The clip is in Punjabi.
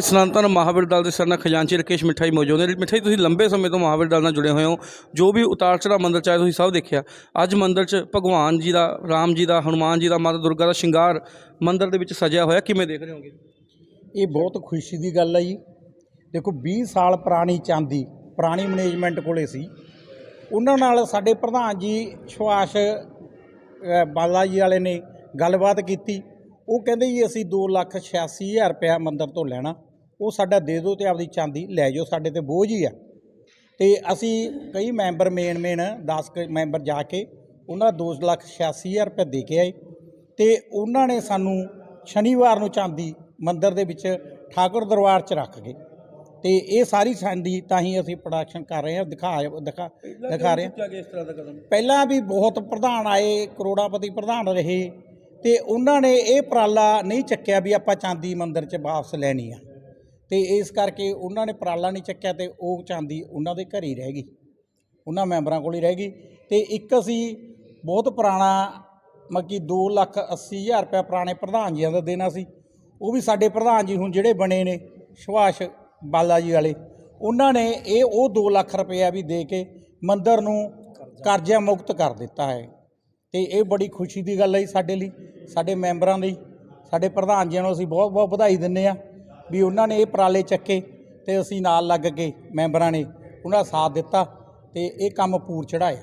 ਸਨਾਤਨ ਮਹਾਵੀਰ ਦਲ ਦੇ ਸਰਨਾ ਖਜ਼ਾਨਚੀ ਰਕੇਸ਼ ਮਿਠਾਈ ਮੌਜੂਦ ਨੇ। ਮਿਠਾਈ ਤੁਸੀਂ ਲੰਬੇ ਸਮੇਂ ਤੋਂ ਮਹਾਵੀਰ ਦਲ ਨਾਲ ਜੁੜੇ ਹੋਏ ਹੋ। ਜੋ ਵੀ ਉਤਾਰ ਚੜਾ ਮੰਦਰ ਚਾਹੇ ਤੁਸੀਂ ਸਭ ਦੇਖਿਆ। ਅੱਜ ਮੰਦਰ 'ਚ ਭਗਵਾਨ ਜੀ ਦਾ, ਰਾਮ ਜੀ ਦਾ, ਹਨੂਮਾਨ ਜੀ ਦਾ, ਮਾਤਾ ਦੁਰਗਾ ਦਾ ਸ਼ਿੰਗਾਰ ਮੰਦਰ ਦੇ ਵਿੱਚ ਸਜਿਆ ਹੋਇਆ। ਕਿਵੇਂ ਦੇਖ ਰਹੇ ਹੋਗੇ? ਇਹ ਬਹੁਤ ਖੁਸ਼ੀ ਦੀ ਗੱਲ ਹੈ ਜੀ। ਦੇਖੋ 20 ਸਾਲ ਪੁਰਾਣੀ ਚਾਂਦੀ, ਪੁਰਾਣੀ ਮੈਨੇਜਮੈਂਟ ਕੋਲੇ ਸੀ। ਉਹਨਾਂ ਨਾਲ ਸਾਡੇ ਪ੍ਰਧਾਨ ਜੀ ਸੁਭਾਸ਼ ਬਾਲਾ ਜੀ ਵਾਲੇ ਨੇ ਗੱਲਬਾਤ ਕੀਤੀ। ਉਹ ਕਹਿੰਦੇ ਜੀ, ਅਸੀਂ 286000 ਰੁਪਇਆ ਮੰਦਰ ਤੋਂ ਲੈਣਾ। ਉਹ ਸਾਡਾ ਦੇ ਦਿਓ ਤੇ ਆਪਦੀ ਚਾਂਦੀ ਲੈ ਜਾਓ ਸਾਡੇ ਤੇ ਬੋਝ ਹੀ ਆ। ਤੇ ਅਸੀਂ ਕਈ ਮੈਂਬਰ ਮੇਨ ਮੇਨ 10 ਕੁ ਮੈਂਬਰ ਜਾ ਕੇ ਉਹਨਾਂ 286000 ਰੁਪਏ ਦੇ ਕੇ ਆਏ ਤੇ ਉਹਨਾਂ ਨੇ ਸਾਨੂੰ ਸ਼ਨੀਵਾਰ ਨੂੰ ਚਾਂਦੀ ਮੰਦਿਰ ਦੇ ਵਿੱਚ ਠਾਕੁਰ ਦਰਬਾਰ 'ਚ ਰੱਖ ਗਏ ਤੇ ਇਹ ਸਾਰੀ ਚਾਂਦੀ ਤਾਂ ਹੀ ਅਸੀਂ ਪ੍ਰੋਡਕਸ਼ਨ ਕਰ ਰਹੇ ਹਾਂ ਦਿਖਾ ਦਿਖਾ ਦਿਖਾ ਰਹੇ ਹਾਂ। ਪਹਿਲਾਂ ਵੀ ਬਹੁਤ ਪ੍ਰਧਾਨ ਆਏ ਕਰੋੜਾਪਤੀ ਪ੍ਰਧਾਨ ਰਹੇ ਤੇ ਉਹਨਾਂ ਨੇ ਇਹ ਉਪਰਾਲਾ ਨਹੀਂ ਚੱਕਿਆ ਵੀ ਆਪਾਂ ਚਾਂਦੀ ਮੰਦਿਰ 'ਚ ਵਾਪਸ ਲੈਣੀ ਆ। ਤੇ ਇਸ ਕਰਕੇ ਉਹਨਾਂ ਨੇ ਉਪਰਾਲਾ ਨਹੀਂ ਚੱਕਿਆ ਤੇ ਉਹ ਚਾਂਦੀ ਉਹਨਾਂ ਦੇ ਘਰ ਹੀ ਰਹਿ ਗਈ। ਉਹਨਾਂ ਮੈਂਬਰਾਂ ਕੋਲ ਹੀ ਰਹਿ ਗਈ। ਤੇ ਇੱਕ ਅਸੀਂ ਬਹੁਤ ਪੁਰਾਣਾ ਮੱਕੀ 2 ਲੱਖ 80 ਹਜ਼ਾਰ ਰੁਪਏ ਪੁਰਾਣੇ ਪ੍ਰਧਾਨ ਜੀਆਂ ਦਾ ਦੇਣਾ ਸੀ। ਉਹ ਵੀ ਸਾਡੇ ਪ੍ਰਧਾਨ ਜੀ ਹੁਣ ਜਿਹੜੇ ਬਣੇ ਨੇ, ਸੁਭਾਸ਼ ਬਾਲਾ ਜੀ ਵਾਲੇ। ਉਹਨਾਂ ਨੇ ਇਹ ਉਹ 2 ਲੱਖ ਰੁਪਇਆ ਵੀ ਦੇ ਕੇ ਮੰਦਰ ਨੂੰ ਕਰਜ਼ਾ ਮੁਕਤ ਕਰ ਦਿੱਤਾ ਹੈ। ਤੇ ਇਹ ਬੜੀ ਖੁਸ਼ੀ ਦੀ ਗੱਲ ਹੈ ਸਾਡੇ ਲਈ, ਸਾਡੇ ਮੈਂਬਰਾਂ ਲਈ ਸਾਡੇ ਪ੍ਰਧਾਨ ਜੀਆਂ ਨੂੰ ਅਸੀਂ ਬਹੁਤ ਬਹੁਤ ਵਧਾਈ ਦਿੰਦੇ ਆ ਵੀ ਉਹਨਾਂ ਨੇ ਇਹ ਉਪਰਾਲੇ ਚੱਕੇ ਤੇ ਅਸੀਂ ਨਾਲ ਲੱਗ ਕੇ ਮੈਂਬਰਾਂ ਨੇ, ਉਹਨਾਂ ਦਾ ਸਾਥ ਦਿੱਤਾ ਤੇ ਇਹ ਕੰਮ ਪੂਰ ਚੜਾਇਆ